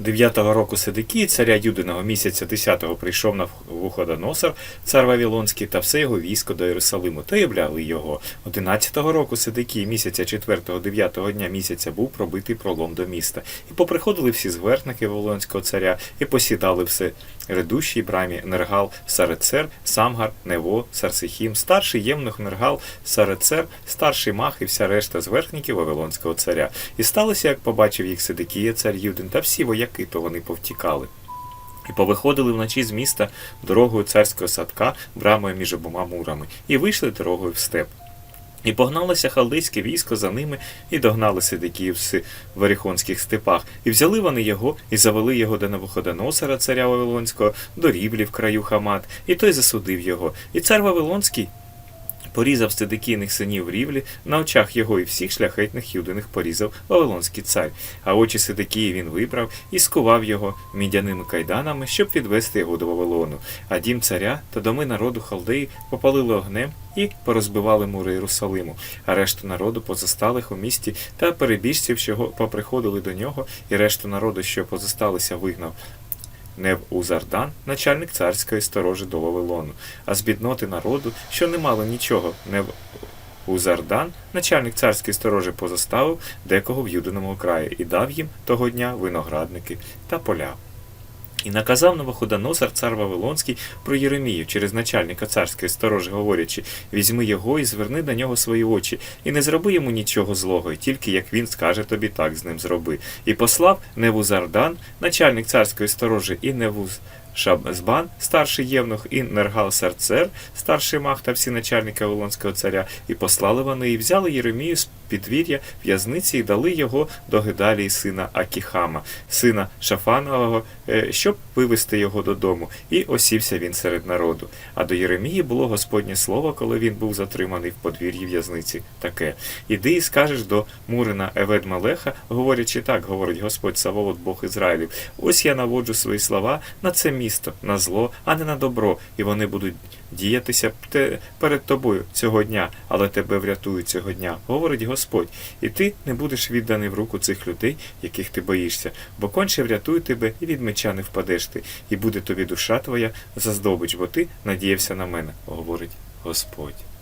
Дев'ятого року Сидикії, царя Юдиного місяця 10-го прийшов на Вуходоносор, цар Вавилонський, та все його військо до Єрусалиму, та являли його. Одинадцятого року Сидикії місяця 4-го, 9-го дня місяця був пробитий пролом до міста. І поприходили всі зверхники Вавилонського царя, і посідали все Редущий, Брамі, Нергал, Сарецер, Самгар, Нево, Сарсихім, старший Ємнух, Нергал, Сарецер, старший Мах і вся решта зверхників Вавилонського царя. І сталося, як побачив їх Сидикія, цар Юдин, та всі вояки, то вони повтікали. І повиходили вночі з міста дорогою царського садка, брамою між обома мурами, і вийшли дорогою в степ. І погналося халдейське військо за ними, і догнали Сидикіїв в Верихонських степах, і взяли вони його, і завели його до Навуходоносора, царя Вавилонського, до рівлі в краю Хамат, і той засудив його. І цар Вавилонський порізав сидикійних синів рівлі, на очах його і всіх шляхетних юдиних порізав Вавилонський цар. А очі Сидикії він вибрав і скував його мідяними кайданами, щоб відвести його до Вавилону. А дім царя та доми народу халдеї попалили огнем і порозбивали мури Єрусалиму, а решту народу позасталих у місті та перебіжців, що поприходили до нього, і решту народу, що позасталися, вигнав. Невузардан, начальник царської сторожі до Вавилону, а з бідноти народу, що не мало нічого, Невузардан, начальник царської сторожі, позаставив декого в Юдиному краї і дав їм того дня виноградники та поля. І наказав Новоходоносар цар Вавилонський про Єремію через начальника царської сторожі, говорячи: візьми його і зверни на нього свої очі, і не зроби йому нічого злого, і тільки як він скаже тобі, так з ним зроби. І послав Невузардан, начальник царської сторожі, і Невуз. Шабзбан, старший євнух, і Нергал Сарцер, старший мах та всі начальники Вавилонського царя, і послали вони, і взяли Єремію з підвір'я в'язниці і дали його до Гедалії сина Акіхама, сина Шафанового, е, щоб вивести його додому, і осівся він серед народу. А до Єремії було Господнє слово, коли він був затриманий в подвір'ї в'язниці. Таке: Іди і скажеш до Мурина Евед Малеха, говорячи так, говорить Господь Саволод Бог Ізраїлів. Ось я наводжу свої слова на це місто, на зло, а не на добро, і вони будуть діятися перед тобою цього дня, але тебе врятують цього дня, говорить Господь, і ти не будеш відданий в руку цих людей, яких ти боїшся, бо конче врятує тебе, і від меча не впадеш ти, і буде тобі душа твоя за здобич, бо ти надіявся на мене, говорить Господь.